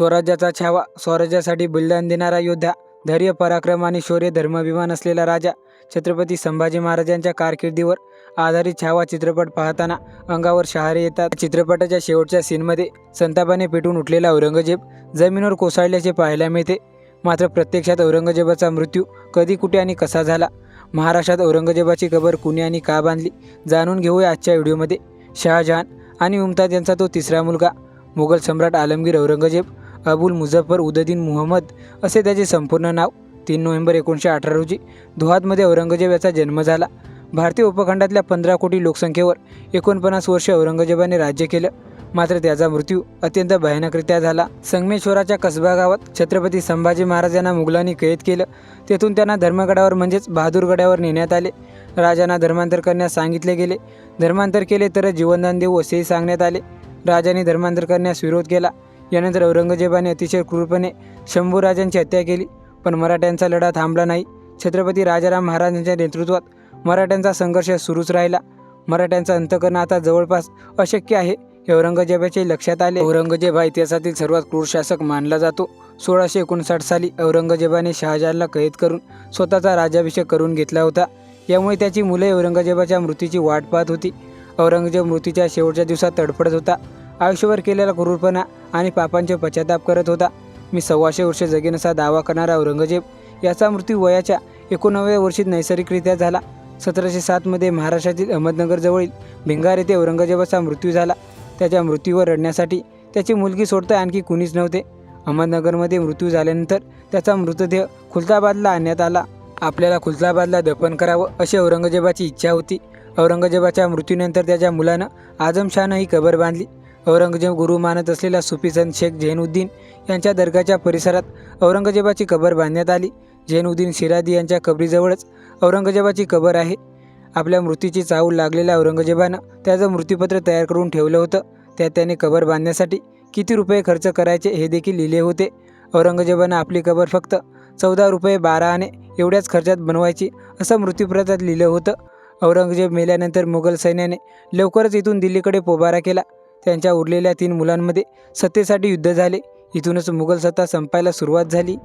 स्वराज्याचा छावा स्वराज्यासाठी बलिदान देणारा योद्धा धैर्य पराक्रम आणि शौर्य धर्माभिमान असलेला राजा छत्रपती संभाजी महाराजांच्या कारकिर्दीवर आधारित छावा चित्रपट पाहताना अंगावर शहारे येतात. चित्रपटाच्या शेवटच्या सीनमध्ये संतापाने पेटून उठलेला औरंगजेब जमिनीवर कोसळल्याचे पाहायला मिळते. मात्र प्रत्यक्षात औरंगजेबाचा मृत्यू कधी कुठे आणि कसा झाला? महाराष्ट्रात औरंगजेबाची कबर कुणी आणि का बांधली? जाणून घेऊया आजच्या व्हिडिओमध्ये. शहाजहान आणि मुमताज यांचा तो तिसरा मुलगा मुघल सम्राट आलमगीर औरंगजेब अबुल मुझफ्फर उददीन मुहम्मद असे त्याचे संपूर्ण नाव तीन नोव्हेंबर एकोणीसशे अठरा रोजी दुहातमध्ये औरंगजेब याचा जन्म झाला. भारतीय उपखंडातल्या पंधरा कोटी लोकसंख्येवर एकोणपन्नास वर्ष औरंगजेबाने राज्य केलं. मात्र त्याचा मृत्यू अत्यंत भयानकरित्या झाला. संगमेश्वराच्या कसबा गावात छत्रपती संभाजी महाराजांना मुघलांनी कैद केलं. तेथून त्यांना धर्मगडावर म्हणजेच बहादूरगडावर नेण्यात आले. राजांना धर्मांतर करण्यास सांगितले गेले. धर्मांतर केले तर जीवनदान देऊ असेही सांगण्यात आले. राजाने धर्मांतर करण्यास विरोध केला. यानंतर औरंगजेबाने अतिशय क्रूरपणे शंभूराजांची हत्या केली पण मराठ्यांचा लढा थांबला नाही. छत्रपती राजाराम महाराजांच्या नेतृत्वात मराठ्यांचा संघर्ष सुरूच राहिला. मराठ्यांचा अंत करणं आता जवळपास अशक्य आहे हे औरंगजेबाचे लक्षात आले. औरंगजेब हा इतिहासातील सर्वात क्रूर शासक मानला जातो. सोळाशे एकोणसाठ साली औरंगजेबाने शहाजहानला कैद करून स्वतःचा राज्याभिषेक करून घेतला होता. यामुळे त्याची मुले औरंगजेबाच्या मृत्यूची वाट पाहत होती. औरंगजेब मृत्यूच्या शेवटच्या दिवसात तडफडत होता. आयुष्यभर केलेला क्रूरपणा आणि पापांचे पश्चाताप करत होता. मी सव्वाशे वर्षे जगेन असा दावा करणारा औरंगजेब याचा मृत्यू वयाच्या एकोणाव्या वर्षी नैसर्गिकरित्या झाला. सतराशे सातमध्ये महाराष्ट्रातील अहमदनगरजवळील भिंगार येथे औरंगजेबाचा मृत्यू झाला. त्याच्या मृत्यूवर रडण्यासाठी त्याची मुलगी सोडता आणखी कुणीच नव्हते. अहमदनगरमध्ये मृत्यू झाल्यानंतर त्याचा मृतदेह खुलताबादला आणण्यात आला. आपल्याला खुलताबादला दफन करावं अशी औरंगजेबाची इच्छा होती. औरंगजेबाच्या मृत्यूनंतर त्याच्या मुलानं आझमशाहनं ही कबर बांधली. औरंगजेब गुरु मानत असलेला सुफी संत शेख झैनुद्दीन यांच्या दर्गाच्या परिसरात औरंगजेबाची कबर बांधण्यात आली. झैनुद्दीन शिरादी यांच्या कबरीजवळच औरंगजेबाची कबर आहे. आपल्या मृत्यूची चाहूल लागलेल्या औरंगजेबानं त्याचं मृत्यूपत्र तयार करून ठेवलं होतं. त्यात त्याने कबर बांधण्यासाठी किती रुपये खर्च करायचे हे देखील लिहिले होते. औरंगजेबानं आपली कबर फक्त चौदा रुपये बारा आणे एवढ्याच खर्चात बनवायची असं मृत्यूपत्रात लिहिलं होतं. औरंगजेब मेल्यानंतर मुघल सैन्याने लवकरच इथून दिल्लीकडे पोबारा केला. त्यांच्या उरलेल्या तीन मुलांमध्ये सत्तेसाठी युद्ध झाले. इथूनच मुघल सत्ता संपायला सुरुवात झाली.